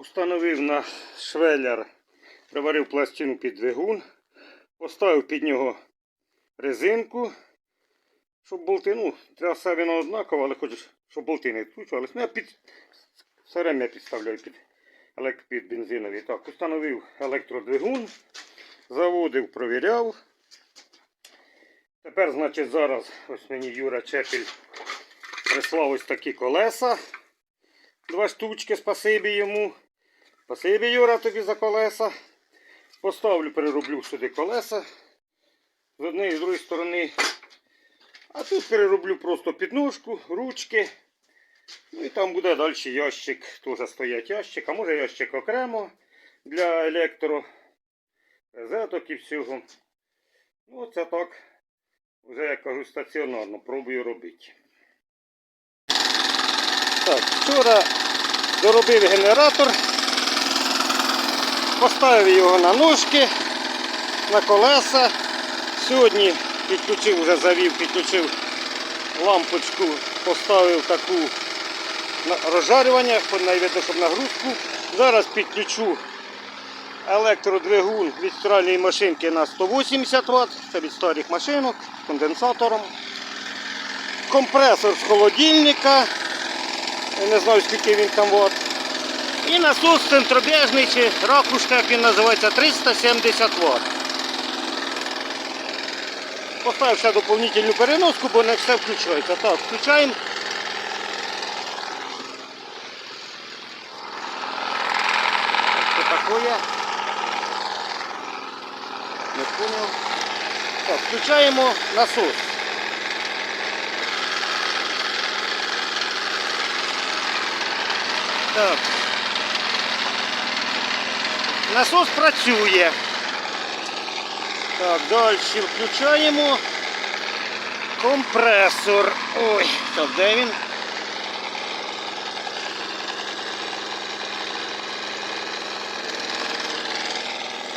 Установив на швеляр, приварив пластину під двигун, поставив під нього резинку, щоб болти, ну, траса вона однакова, але хочу, щоб болти не відкручувалися. Ну, я під, время підставляю під, під бензиновий. Так, установив електродвигун, заводив, провіряв. Тепер, значить, зараз ось мені Юра Чепіль прислав ось такі колеса. Два штучки, спасибі йому. Спасибі, Юра, тобі за колеса. Поставлю, перероблю сюди колеса з однієї і з другої сторони. А тут перероблю просто підножку, ручки. Ну і там буде далі ящик. Теж стоять ящик, а може ящик окремо для електро, розеток і всього. Ну, це так. Вже я кажу стаціонарно, пробую робити. Так, вчора доробив генератор, поставив його на ножки, на колеса. Сьогодні підключив, вже завів, підключив лампочку, поставив таку на розжарювання, найвидно, щоб нагрузку. Зараз підключу електродвигун від стиральної машинки на 180 Вт, це від старих машинок з конденсатором. Компресор з холодильника, не знаю скільки він там ватт. І насос центробіжний чи ракушка, як він називається, 370 Вт. Поставив ще доповнительну переноску, бо не все включається. Так, включаємо. Що таке? Не понял. Так, включаємо насос. Так. Насос працює. Так, далі включаємо компресор. Ой, так, де він?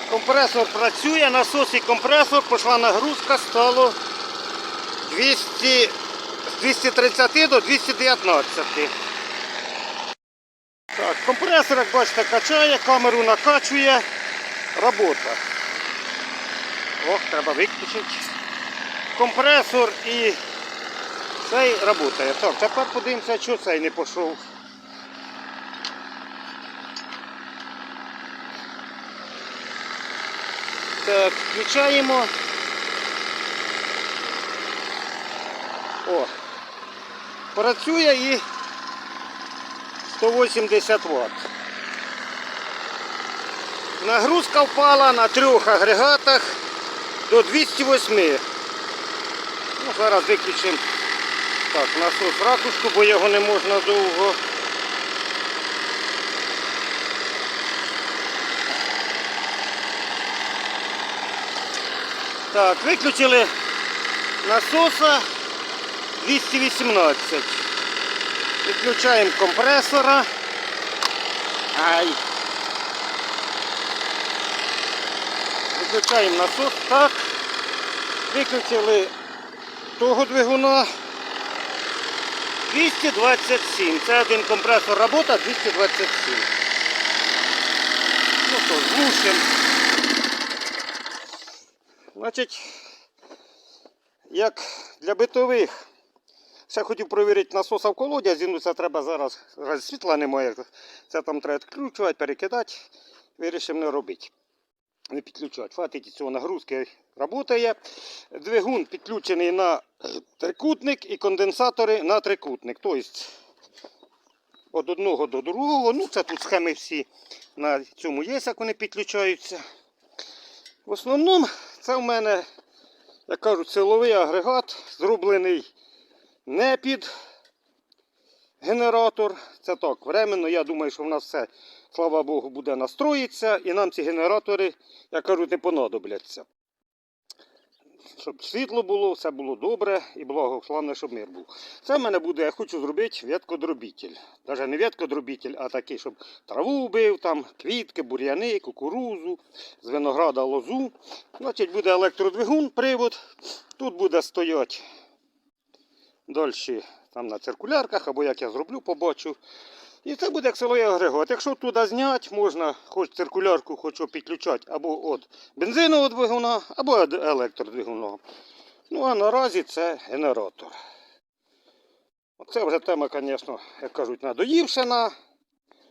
Компресор працює, насос і компресор, пішла нагрузка, стало 200, з 230 до 219. Так, компресор, як бачите, качає, камеру накачує, робота. О, треба виключити. Компресор і цей працює. Так, тепер подивимося, що цей не пішов. Так, включаємо. О, працює і 180 Вт. Нагрузка впала на трьох агрегатах до 208. Ну, зараз виключимо так, насос ракушку, бо його не можна довго. Так, виключили насоса 218. Відключаємо компресора. Ай. Виключаємо насос. Так. Виключили того двигуна. 227. Це один компресор робота 227. Ну що, зглушимо. Значить, як для битових. Ще хотів перевірити насоса в колодязі, ну це треба зараз, раз світла немає, це там треба відключувати, перекидати. Вирішив не робити. Не підключати. Хватить цього нагрузки працює. Двигун підключений на трикутник і конденсатори на трикутник. Тобто від одного до другого. Ну це тут схеми всі на цьому є, як вони підключаються. В основному це в мене, як кажуть, силовий агрегат, зроблений не під генератор. Це так, временно. Я думаю, що в нас все, слава Богу, буде настроїтися і нам ці генератори, як кажуть, не понадобляться. Щоб світло було, все було добре і благо, головне, щоб мир був. Це в мене буде, я хочу зробити веткодробітель. Навіть не веткодробітель, а такий, щоб траву вбив, там, квітки, бур'яни, кукурузу, з винограда лозу. Значить, буде електродвигун, привод. Тут буде стояти далі там на циркулярках, або як я зроблю, побачу. І це буде як силовий агрегат. Якщо туди зняти, можна хоч циркулярку, хоч підключати або від бензинового двигуна, або від електродвигуна. Ну а наразі це генератор. Оце вже тема, звісно, як кажуть, надоївша на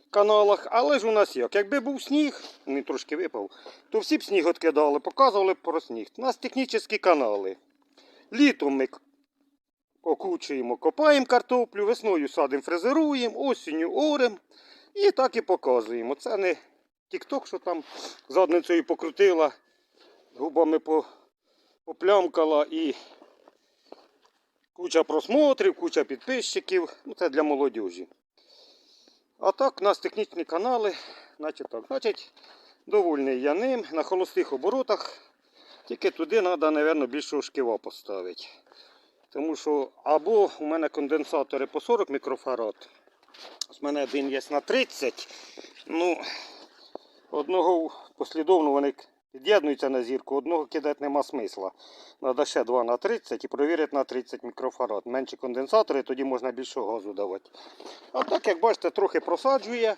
каналах, але ж у нас як. Якби був сніг, він трошки випав, то всі б сніг відкидали, показували про сніг. У нас технічні канали. Літом ми окучуємо, копаємо картоплю, весною садимо, фрезеруємо, осінню орем. І так і показуємо. Це не тік-ток, що там задницею покрутила, губами поплямкала і куча просмотрів, куча підписчиків. Ну, це для молодіжі. А так, у нас технічні канали, значить так, значить, довольний я ним на холостих оборотах. Тільки туди треба, мабуть, більшого шківа поставити. Тому що або у мене конденсатори по 40 мікрофарад. У мене один є на 30. Ну, одного послідовно вони під'єднуються на зірку, одного кидати нема смисла. Треба ще 2 на 30 і провірити на 30 мікрофарад. Менші конденсатори, тоді можна більшого газу давати. А так, як бачите, трохи просаджує.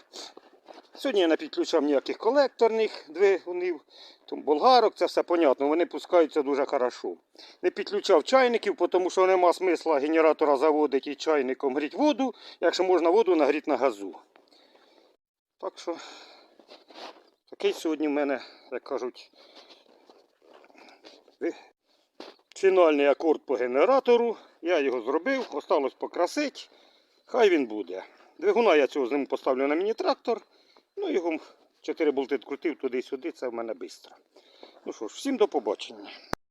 Сьогодні я не підключав ніяких колекторних двигунів, тому болгарок, це все понятно, вони пускаються дуже хорошо. Не підключав чайників, тому що нема смисла генератора заводити і чайником гріти воду, якщо можна воду нагріти на газу. Так що такий сьогодні в мене, як кажуть, фінальний акорд по генератору. Я його зробив, осталось покрасити. Хай він буде. Двигуна я цього з ним поставлю на міні-трактор. Ну, його чотири болти відкрутив туди-сюди, це в мене швидко. Ну що ж, всім до побачення.